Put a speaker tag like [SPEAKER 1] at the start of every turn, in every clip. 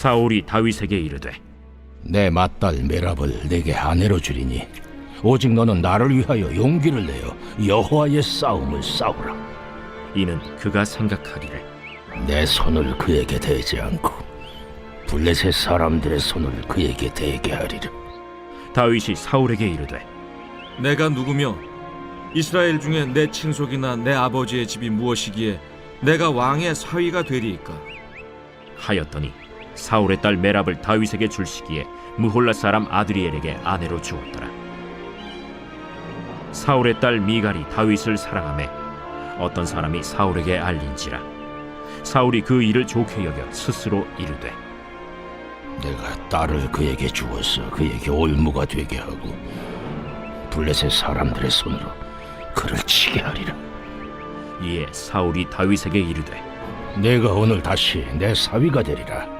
[SPEAKER 1] 사울이 다윗에게 이르되
[SPEAKER 2] 내 맏딸 메랍을 내게 아내로 주리니 오직 너는 나를 위하여 용기를 내어 여호와의 싸움을 싸우라.
[SPEAKER 1] 이는 그가 생각하기를
[SPEAKER 2] 내 손을 그에게 대지 않고 블레셋 사람들의 손을 그에게 대게 하리라.
[SPEAKER 1] 다윗이 사울에게 이르되
[SPEAKER 3] 내가 누구며 이스라엘 중에 내 친속이나 내 아버지의 집이 무엇이기에 내가 왕의 사위가 되리이까?
[SPEAKER 1] 하였더니 사울의 딸 메랍을 다윗에게 줄 시기에 무홀라 사람 아드리엘에게 아내로 주었더라. 사울의 딸 미갈이 다윗을 사랑하매 어떤 사람이 사울에게 알린지라. 사울이 그 일을 좋게 여겨 스스로 이르되
[SPEAKER 2] 내가 딸을 그에게 주어서 그에게 올무가 되게 하고 블레셋 사람들의 손으로 그를 치게 하리라.
[SPEAKER 1] 이에 사울이 다윗에게 이르되
[SPEAKER 2] 내가 오늘 다시 내 사위가 되리라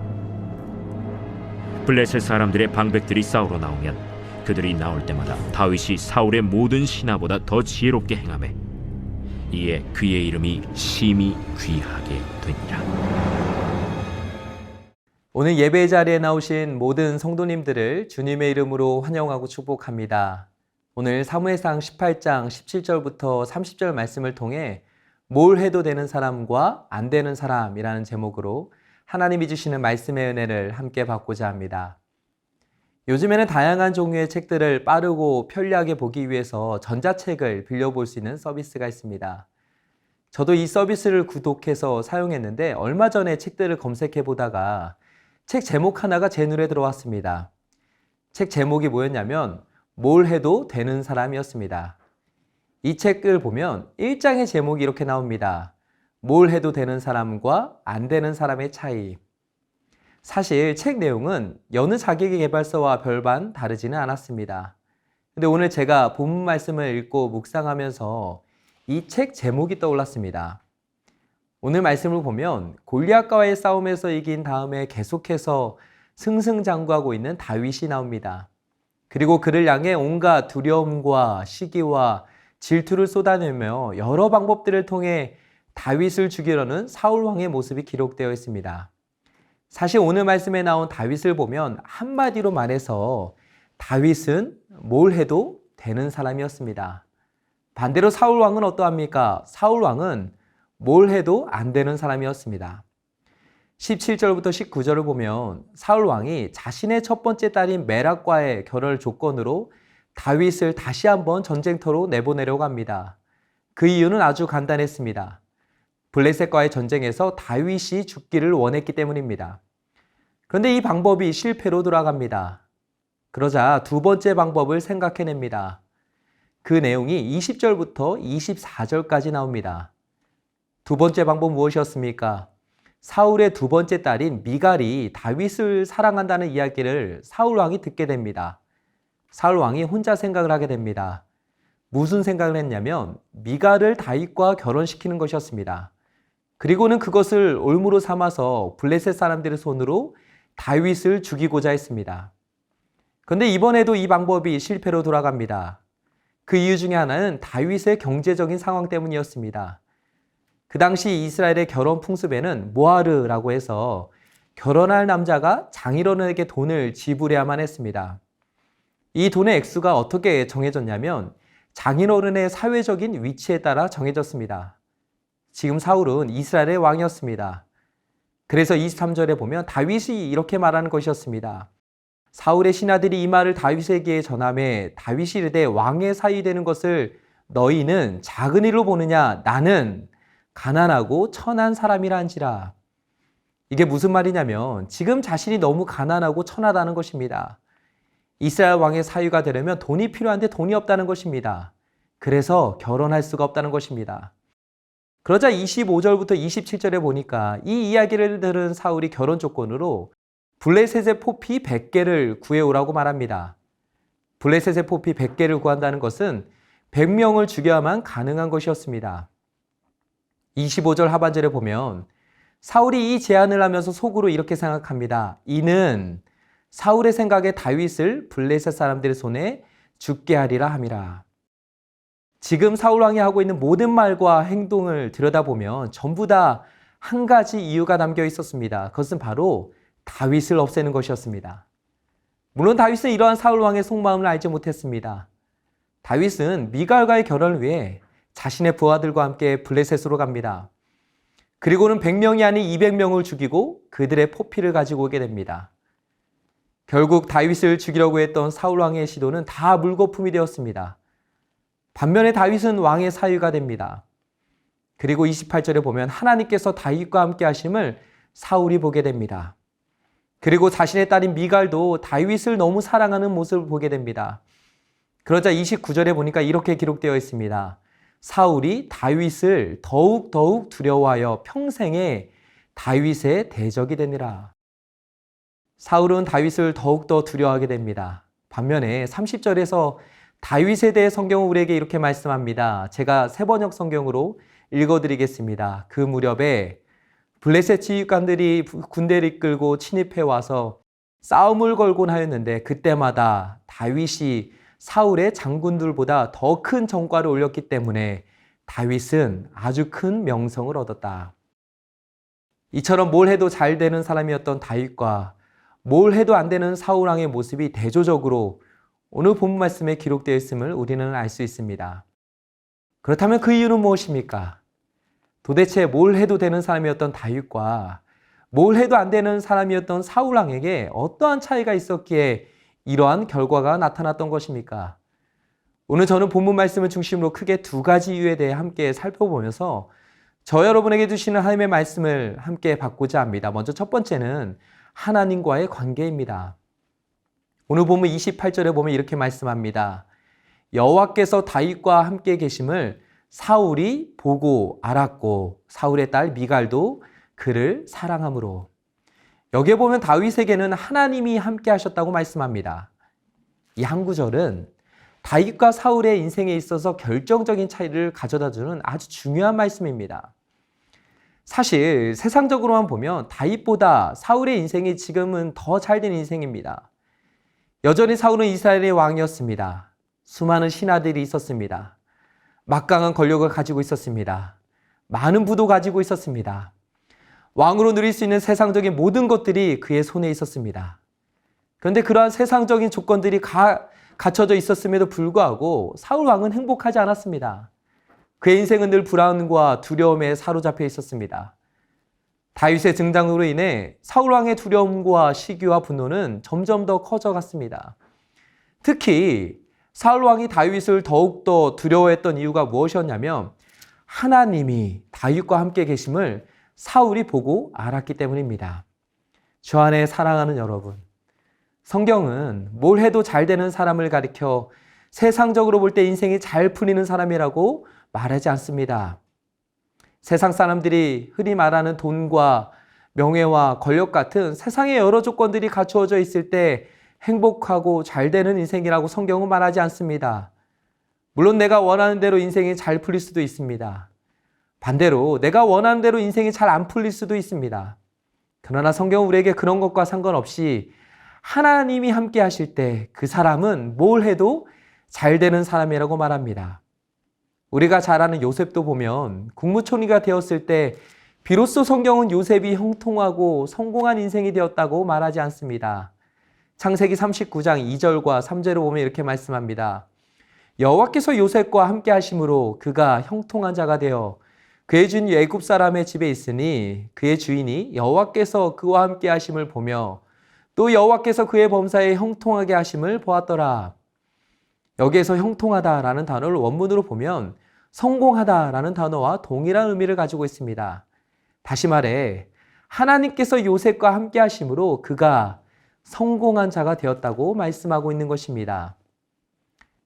[SPEAKER 1] 블레셋 사람들의 방백들이 싸우러 나오면 그들이 나올 때마다 다윗이 사울의 모든 신하보다 더 지혜롭게 행하매 이에 그의 이름이 심히 귀하게 되니라
[SPEAKER 4] 오늘 예배 자리에 나오신 모든 성도님들을 주님의 이름으로 환영하고 축복합니다. 오늘 사무엘상 18장 17절부터 30절 말씀을 통해 뭘 해도 되는 사람과 안 되는 사람이라는 제목으로 하나님이 주시는 말씀의 은혜를 함께 받고자 합니다. 요즘에는 다양한 종류의 책들을 빠르고 편리하게 보기 위해서 전자책을 빌려볼 수 있는 서비스가 있습니다. 저도 이 서비스를 구독해서 사용했는데 얼마 전에 책들을 검색해 보다가 책 제목 하나가 제 눈에 들어왔습니다. 책 제목이 뭐였냐면 뭘 해도 되는 사람이었습니다. 이 책을 보면 1장의 제목이 이렇게 나옵니다. 뭘 해도 되는 사람과 안 되는 사람의 차이. 사실 책 내용은 여느 자기계발서와 별반 다르지는 않았습니다. 근데 오늘 제가 본문 말씀을 읽고 묵상하면서 이 책 제목이 떠올랐습니다. 오늘 말씀을 보면 골리앗과의 싸움에서 이긴 다음에 계속해서 승승장구하고 있는 다윗이 나옵니다. 그리고 그를 향해 온갖 두려움과 시기와 질투를 쏟아내며 여러 방법들을 통해 다윗을 죽이려는 사울 왕의 모습이 기록되어 있습니다. 사실 오늘 말씀에 나온 다윗을 보면 한마디로 말해서 다윗은 뭘 해도 되는 사람이었습니다. 반대로 사울 왕은 어떠합니까? 사울 왕은 뭘 해도 안 되는 사람이었습니다. 17절부터 19절을 보면 사울 왕이 자신의 첫 번째 딸인 메락과의 결혼을 조건으로 다윗을 다시 한번 전쟁터로 내보내려고 합니다. 그 이유는 아주 간단했습니다. 블레셋과의 전쟁에서 다윗이 죽기를 원했기 때문입니다. 그런데 이 방법이 실패로 돌아갑니다. 그러자 두 번째 방법을 생각해냅니다. 그 내용이 20절부터 24절까지 나옵니다. 두 번째 방법 무엇이었습니까? 사울의 두 번째 딸인 미갈이 다윗을 사랑한다는 이야기를 사울 왕이 듣게 됩니다. 사울 왕이 혼자 생각을 하게 됩니다. 무슨 생각을 했냐면 미갈을 다윗과 결혼시키는 것이었습니다. 그리고는 그것을 올무로 삼아서 블레셋 사람들의 손으로 다윗을 죽이고자 했습니다. 그런데 이번에도 이 방법이 실패로 돌아갑니다. 그 이유 중에 하나는 다윗의 경제적인 상황 때문이었습니다. 그 당시 이스라엘의 결혼 풍습에는 모하르라고 해서 결혼할 남자가 장인어른에게 돈을 지불해야만 했습니다. 이 돈의 액수가 어떻게 정해졌냐면 장인어른의 사회적인 위치에 따라 정해졌습니다. 지금 사울은 이스라엘의 왕이었습니다. 그래서 23절에 보면 다윗이 이렇게 말하는 것이었습니다. 사울의 신하들이 이 말을 다윗에게 전함에 다윗이 이르되 왕의 사위 되는 것을 너희는 작은 일로 보느냐 나는 가난하고 천한 사람이란지라. 이게 무슨 말이냐면 지금 자신이 너무 가난하고 천하다는 것입니다. 이스라엘 왕의 사위가 되려면 돈이 필요한데 돈이 없다는 것입니다. 그래서 결혼할 수가 없다는 것입니다. 그러자 25절부터 27절에 보니까 이 이야기를 들은 사울이 결혼 조건으로 블레셋의 포피 100개를 구해오라고 말합니다. 블레셋의 포피 100개를 구한다는 것은 100명을 죽여야만 가능한 것이었습니다. 25절 하반절에 보면 사울이 이 제안을 하면서 속으로 이렇게 생각합니다. 이는 사울의 생각에 다윗을 블레셋 사람들의 손에 죽게 하리라 함이라. 지금 사울 왕이 하고 있는 모든 말과 행동을 들여다보면 전부 다 한 가지 이유가 담겨 있었습니다. 그것은 바로 다윗을 없애는 것이었습니다. 물론 다윗은 이러한 사울 왕의 속마음을 알지 못했습니다. 다윗은 미갈과의 결혼을 위해 자신의 부하들과 함께 블레셋으로 갑니다. 그리고는 100명이 아닌 200명을 죽이고 그들의 포피를 가지고 오게 됩니다. 결국 다윗을 죽이려고 했던 사울 왕의 시도는 다 물거품이 되었습니다. 반면에 다윗은 왕의 사위가 됩니다. 그리고 28절에 보면 하나님께서 다윗과 함께 하심을 사울이 보게 됩니다. 그리고 자신의 딸인 미갈도 다윗을 너무 사랑하는 모습을 보게 됩니다. 그러자 29절에 보니까 이렇게 기록되어 있습니다. 사울이 다윗을 더욱 더욱 두려워하여 평생에 다윗의 대적이 되니라. 사울은 다윗을 더욱 더 두려워하게 됩니다. 반면에 30절에서 다윗에 대해 성경은 우리에게 이렇게 말씀합니다. 제가 세번역 성경으로 읽어드리겠습니다. 그 무렵에 블레셋 지휘관들이 군대를 이끌고 침입해 와서 싸움을 걸곤 하였는데 그때마다 다윗이 사울의 장군들보다 더큰 성과를 올렸기 때문에 다윗은 아주 큰 명성을 얻었다. 이처럼 뭘 해도 잘 되는 사람이었던 다윗과 뭘 해도 안 되는 사울 왕의 모습이 대조적으로 오늘 본 말씀에 기록되어 있음을 우리는 알 수 있습니다. 그렇다면 그 이유는 무엇입니까? 도대체 뭘 해도 되는 사람이었던 다윗과 뭘 해도 안 되는 사람이었던 사울 왕에게 어떠한 차이가 있었기에 이러한 결과가 나타났던 것입니까? 오늘 저는 본문 말씀을 중심으로 크게 두 가지 이유에 대해 함께 살펴보면서 저 여러분에게 주시는 하나님의 말씀을 함께 받고자 합니다. 먼저 첫 번째는 하나님과의 관계입니다. 오늘 보면 28절에 보면 이렇게 말씀합니다. 여호와께서 다윗과 함께 계심을 사울이 보고 알았고 사울의 딸 미갈도 그를 사랑함으로 여기에 보면 다윗에게는 하나님이 함께 하셨다고 말씀합니다. 이 한 구절은 다윗과 사울의 인생에 있어서 결정적인 차이를 가져다 주는 아주 중요한 말씀입니다. 사실 세상적으로만 보면 다윗보다 사울의 인생이 지금은 더 잘 된 인생입니다. 여전히 사울은 이스라엘의 왕이었습니다. 수많은 신하들이 있었습니다. 막강한 권력을 가지고 있었습니다. 많은 부도 가지고 있었습니다. 왕으로 누릴 수 있는 세상적인 모든 것들이 그의 손에 있었습니다. 그런데 그러한 세상적인 조건들이 가, 갖춰져 있었음에도 불구하고 사울 왕은 행복하지 않았습니다. 그의 인생은 늘 불안과 두려움에 사로잡혀 있었습니다. 다윗의 등장으로 인해 사울 왕의 두려움과 시기와 분노는 점점 더 커져갔습니다. 특히 사울 왕이 다윗을 더욱더 두려워했던 이유가 무엇이었냐면 하나님이 다윗과 함께 계심을 사울이 보고 알았기 때문입니다. 주 안에 사랑하는 여러분, 성경은 뭘 해도 잘 되는 사람을 가리켜 세상적으로 볼 때 인생이 잘 풀리는 사람이라고 말하지 않습니다. 세상 사람들이 흔히 말하는 돈과 명예와 권력 같은 세상의 여러 조건들이 갖추어져 있을 때 행복하고 잘 되는 인생이라고 성경은 말하지 않습니다. 물론 내가 원하는 대로 인생이 잘 풀릴 수도 있습니다. 반대로 내가 원하는 대로 인생이 잘 안 풀릴 수도 있습니다. 그러나 성경은 우리에게 그런 것과 상관없이 하나님이 함께 하실 때 그 사람은 뭘 해도 잘 되는 사람이라고 말합니다. 우리가 잘 아는 요셉도 보면 국무총리가 되었을 때 비로소 성경은 요셉이 형통하고 성공한 인생이 되었다고 말하지 않습니다. 창세기 39장 2절과 3절을 보면 이렇게 말씀합니다. 여호와께서 요셉과 함께 하심으로 그가 형통한 자가 되어 그의 주인 애굽 사람의 집에 있으니 그의 주인이 여호와께서 그와 함께 하심을 보며 또 여호와께서 그의 범사에 형통하게 하심을 보았더라. 여기에서 형통하다라는 단어를 원문으로 보면 성공하다라는 단어와 동일한 의미를 가지고 있습니다. 다시 말해 하나님께서 요셉과 함께 하심으로 그가 성공한 자가 되었다고 말씀하고 있는 것입니다.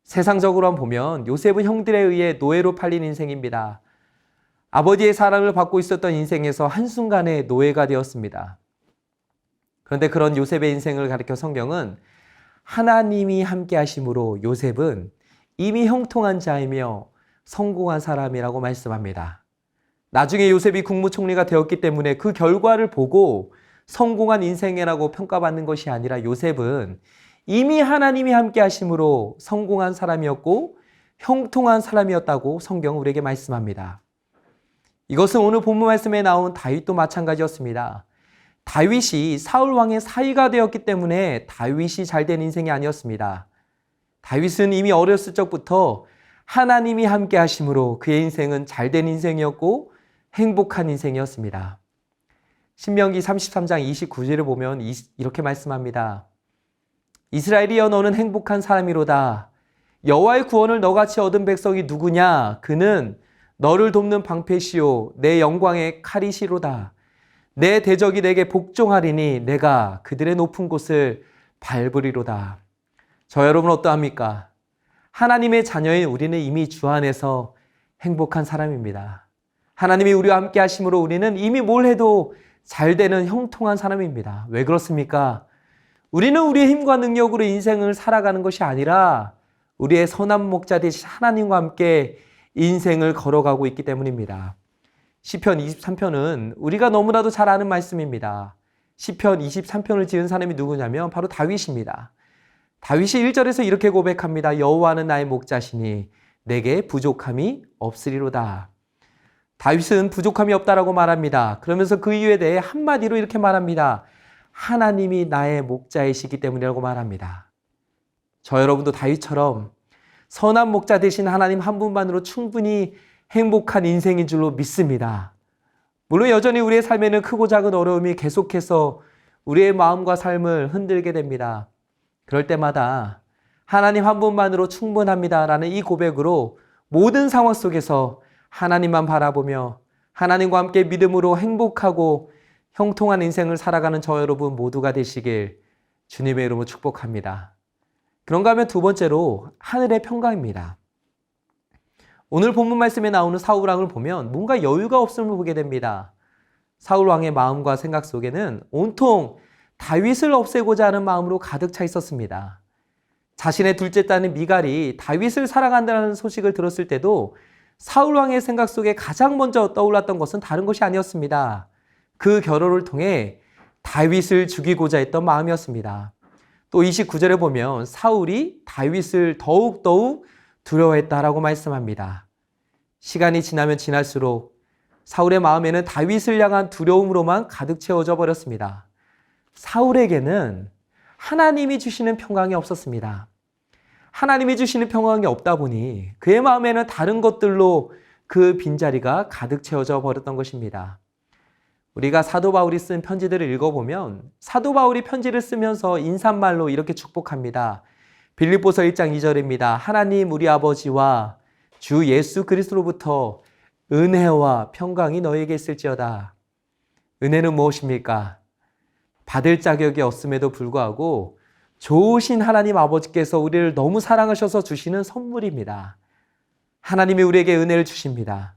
[SPEAKER 4] 세상적으로 보면 요셉은 형들에 의해 노예로 팔린 인생입니다. 아버지의 사랑을 받고 있었던 인생에서 한순간에 노예가 되었습니다. 그런데 그런 요셉의 인생을 가리켜 성경은 하나님이 함께 하심으로 요셉은 이미 형통한 자이며 성공한 사람이라고 말씀합니다. 나중에 요셉이 국무총리가 되었기 때문에 그 결과를 보고 성공한 인생이라고 평가받는 것이 아니라 요셉은 이미 하나님이 함께 하심으로 성공한 사람이었고 형통한 사람이었다고 성경은 우리에게 말씀합니다. 이것은 오늘 본문 말씀에 나온 다윗도 마찬가지였습니다. 다윗이 사울 왕의 사위가 되었기 때문에 다윗이 잘된 인생이 아니었습니다. 다윗은 이미 어렸을 적부터 하나님이 함께 하심으로 그의 인생은 잘된 인생이었고 행복한 인생이었습니다. 신명기 33장 29절을 보면 이렇게 말씀합니다. 이스라엘이여 너는 행복한 사람이로다. 여호와의 구원을 너같이 얻은 백성이 누구냐? 그는 너를 돕는 방패시요 내 영광의 칼이시로다. 내 대적이 내게 복종하리니 내가 그들의 높은 곳을 밟으리로다. 저 여러분 어떠합니까? 하나님의 자녀인 우리는 이미 주 안에서 행복한 사람입니다. 하나님이 우리와 함께 하심으로 우리는 이미 뭘 해도 잘 되는 형통한 사람입니다. 왜 그렇습니까? 우리는 우리의 힘과 능력으로 인생을 살아가는 것이 아니라 우리의 선한 목자 되신 하나님과 함께 인생을 걸어가고 있기 때문입니다. 시편 23편은 우리가 너무나도 잘 아는 말씀입니다. 시편 23편을 지은 사람이 누구냐면 바로 다윗입니다. 다윗이 1절에서 이렇게 고백합니다. 여호와는 나의 목자시니 내게 부족함이 없으리로다. 다윗은 부족함이 없다라고 말합니다. 그러면서 그 이유에 대해 한마디로 이렇게 말합니다. 하나님이 나의 목자이시기 때문이라고 말합니다. 저 여러분도 다윗처럼 선한 목자 되신 하나님 한 분만으로 충분히 행복한 인생인 줄로 믿습니다. 물론 여전히 우리의 삶에는 크고 작은 어려움이 계속해서 우리의 마음과 삶을 흔들게 됩니다. 그럴 때마다 하나님 한 분만으로 충분합니다 라는 이 고백으로 모든 상황 속에서 하나님만 바라보며 하나님과 함께 믿음으로 행복하고 형통한 인생을 살아가는 저 여러분 모두가 되시길 주님의 이름으로 축복합니다. 그런가 하면 두 번째로 하늘의 평강입니다. 오늘 본문 말씀에 나오는 사울 왕을 보면 뭔가 여유가 없음을 보게 됩니다. 사울 왕의 마음과 생각 속에는 온통 다윗을 없애고자 하는 마음으로 가득 차 있었습니다. 자신의 둘째 딸인 미갈이 다윗을 사랑한다는 소식을 들었을 때도 사울 왕의 생각 속에 가장 먼저 떠올랐던 것은 다른 것이 아니었습니다. 그 결혼을 통해 다윗을 죽이고자 했던 마음이었습니다. 또 29절에 보면 사울이 다윗을 더욱더욱 두려워했다라고 말씀합니다. 시간이 지나면 지날수록 사울의 마음에는 다윗을 향한 두려움으로만 가득 채워져 버렸습니다. 사울에게는 하나님이 주시는 평강이 없었습니다. 하나님이 주시는 평강이 없다 보니 그의 마음에는 다른 것들로 그 빈자리가 가득 채워져 버렸던 것입니다. 우리가 사도 바울이 쓴 편지들을 읽어보면 사도 바울이 편지를 쓰면서 인사말로 이렇게 축복합니다. 빌립보서 1장 2절입니다. 하나님 우리 아버지와 주 예수 그리스도로부터 은혜와 평강이 너에게 있을지어다. 은혜는 무엇입니까? 받을 자격이 없음에도 불구하고 좋으신 하나님 아버지께서 우리를 너무 사랑하셔서 주시는 선물입니다. 하나님이 우리에게 은혜를 주십니다.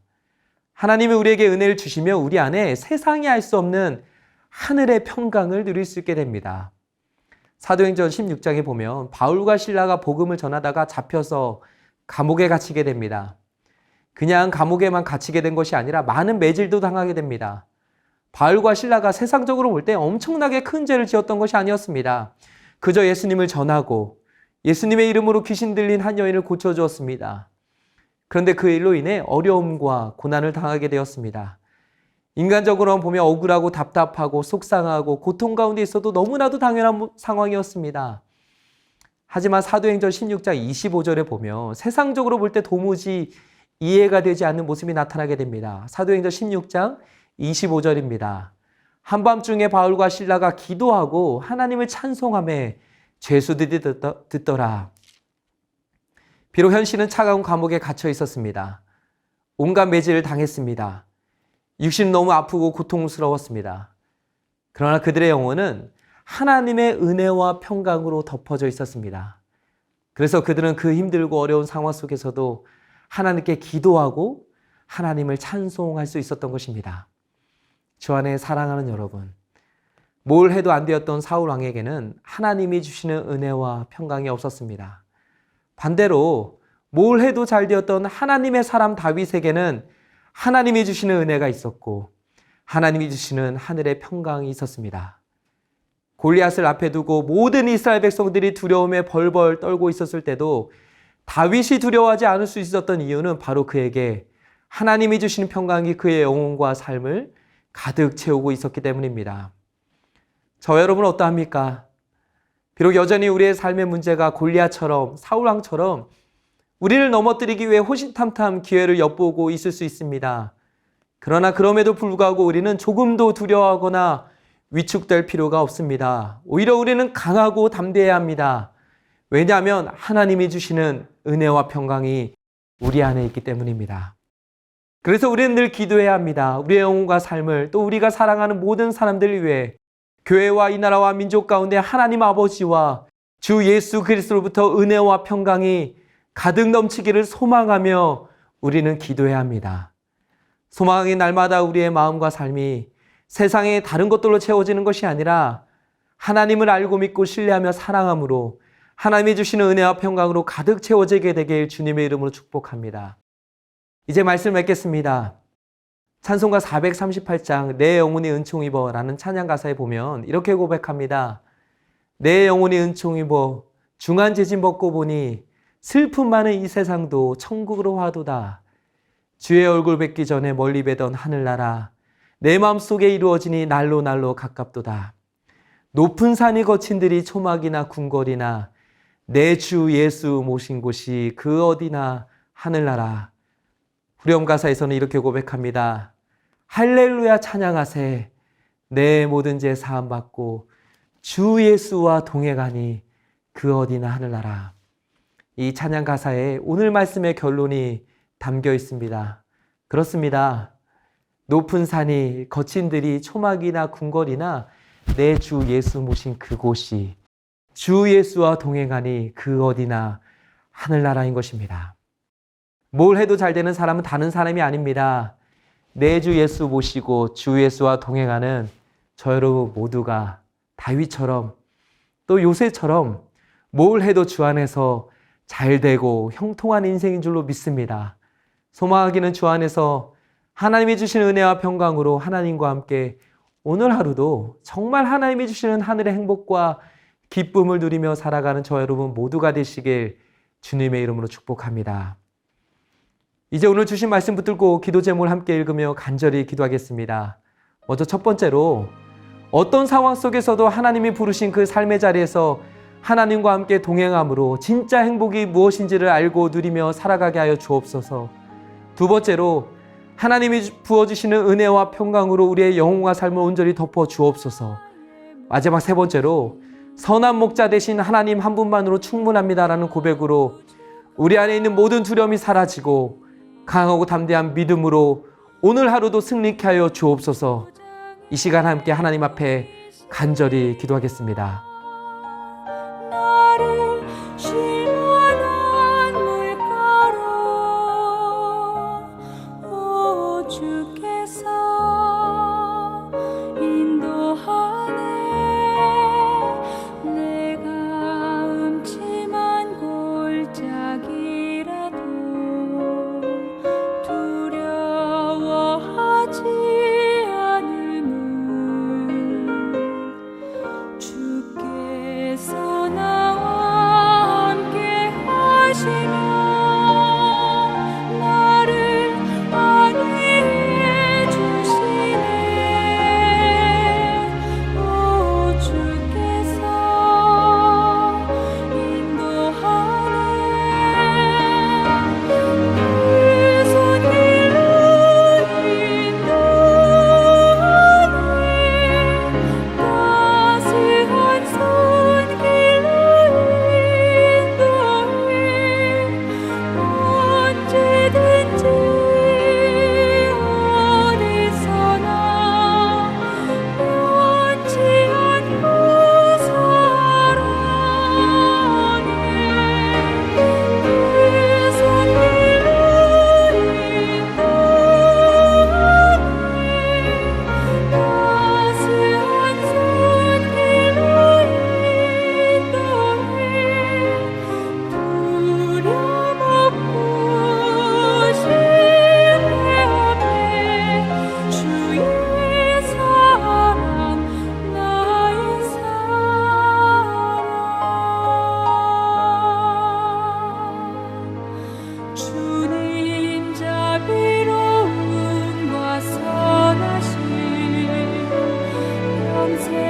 [SPEAKER 4] 하나님이 우리에게 은혜를 주시며 우리 안에 세상이 알 수 없는 하늘의 평강을 누릴 수 있게 됩니다. 사도행전 16장에 보면 바울과 신라가 복음을 전하다가 잡혀서 감옥에 갇히게 됩니다. 그냥 감옥에만 갇히게 된 것이 아니라 많은 매질도 당하게 됩니다. 바울과 신라가 세상적으로 볼 때 엄청나게 큰 죄를 지었던 것이 아니었습니다. 그저 예수님을 전하고 예수님의 이름으로 귀신 들린 한 여인을 고쳐주었습니다. 그런데 그 일로 인해 어려움과 고난을 당하게 되었습니다. 인간적으로 보면 억울하고 답답하고 속상하고 고통 가운데 있어도 너무나도 당연한 상황이었습니다. 하지만 사도행전 16장 25절에 보면 세상적으로 볼 때 도무지 이해가 되지 않는 모습이 나타나게 됩니다. 사도행전 16장 25절입니다. 한밤중에 바울과 신라가 기도하고 하나님을 찬송함에 죄수들이 듣더라. 비록 현실은 차가운 감옥에 갇혀 있었습니다. 온갖 매질을 당했습니다. 육신 너무 아프고 고통스러웠습니다. 그러나 그들의 영혼은 하나님의 은혜와 평강으로 덮어져 있었습니다. 그래서 그들은 그 힘들고 어려운 상황 속에서도 하나님께 기도하고 하나님을 찬송할 수 있었던 것입니다. 주 안에 사랑하는 여러분, 뭘 해도 안 되었던 사울 왕에게는 하나님이 주시는 은혜와 평강이 없었습니다. 반대로 뭘 해도 잘 되었던 하나님의 사람 다윗에게는 하나님이 주시는 은혜가 있었고 하나님이 주시는 하늘의 평강이 있었습니다. 골리앗을 앞에 두고 모든 이스라엘 백성들이 두려움에 벌벌 떨고 있었을 때도 다윗이 두려워하지 않을 수 있었던 이유는 바로 그에게 하나님이 주시는 평강이 그의 영혼과 삶을 가득 채우고 있었기 때문입니다. 저 여러분은 어떠합니까? 비록 여전히 우리의 삶의 문제가 골리앗처럼 사울왕처럼 우리를 넘어뜨리기 위해 호신탐탐 기회를 엿보고 있을 수 있습니다. 그러나 그럼에도 불구하고 우리는 조금도 두려워하거나 위축될 필요가 없습니다. 오히려 우리는 강하고 담대해야 합니다. 왜냐하면 하나님이 주시는 은혜와 평강이 우리 안에 있기 때문입니다. 그래서 우리는 늘 기도해야 합니다. 우리의 영혼과 삶을 또 우리가 사랑하는 모든 사람들을 위해 교회와 이 나라와 민족 가운데 하나님 아버지와 주 예수 그리스도로부터 은혜와 평강이 가득 넘치기를 소망하며 우리는 기도해야 합니다. 소망이 날마다 우리의 마음과 삶이 세상의 다른 것들로 채워지는 것이 아니라 하나님을 알고 믿고 신뢰하며 사랑함으로 하나님이 주시는 은혜와 평강으로 가득 채워지게 되길 주님의 이름으로 축복합니다. 이제 말씀 맺겠습니다. 찬송가 438장 내 영혼이 은총 입어라는 찬양 가사에 보면 이렇게 고백합니다. 내 영혼이 은총 입어 중한 재진 벗고 보니 슬픔 많은 이 세상도 천국으로 화도다. 주의 얼굴 뵙기 전에 멀리 뵈던 하늘나라 내 마음속에 이루어지니 날로 날로 가깝도다. 높은 산이 거친들이 초막이나 궁궐이나 내 주 예수 모신 곳이 그 어디나 하늘나라. 후렴 가사에서는 이렇게 고백합니다. 할렐루야 찬양하세. 내 모든 죄 사함 받고 주 예수와 동행하니 그 어디나 하늘나라. 이 찬양 가사에 오늘 말씀의 결론이 담겨 있습니다. 그렇습니다. 높은 산이 거친들이 초막이나 궁궐이나 내 주 예수 모신 그곳이 주 예수와 동행하니 그 어디나 하늘나라인 것입니다. 뭘 해도 잘 되는 사람은 다른 사람이 아닙니다. 내 주 예수 모시고 주 예수와 동행하는 저 여러분 모두가 다윗처럼 또 요새처럼 뭘 해도 주 안에서 잘 되고 형통한 인생인 줄로 믿습니다. 소망하기는 주 안에서 하나님이 주신 은혜와 평강으로 하나님과 함께 오늘 하루도 정말 하나님이 주시는 하늘의 행복과 기쁨을 누리며 살아가는 저 여러분 모두가 되시길 주님의 이름으로 축복합니다. 이제 오늘 주신 말씀 붙들고 기도 제목을 함께 읽으며 간절히 기도하겠습니다. 먼저 첫 번째로 어떤 상황 속에서도 하나님이 부르신 그 삶의 자리에서 하나님과 함께 동행함으로 진짜 행복이 무엇인지를 알고 누리며 살아가게 하여 주옵소서. 두 번째로 하나님이 부어주시는 은혜와 평강으로 우리의 영혼과 삶을 온전히 덮어 주옵소서. 마지막 세 번째로 선한 목자 대신 하나님 한 분만으로 충분합니다라는 고백으로 우리 안에 있는 모든 두려움이 사라지고 강하고 담대한 믿음으로 오늘 하루도 승리케 하여 주옵소서. 이 시간 함께 하나님 앞에 간절히 기도하겠습니다. It's me.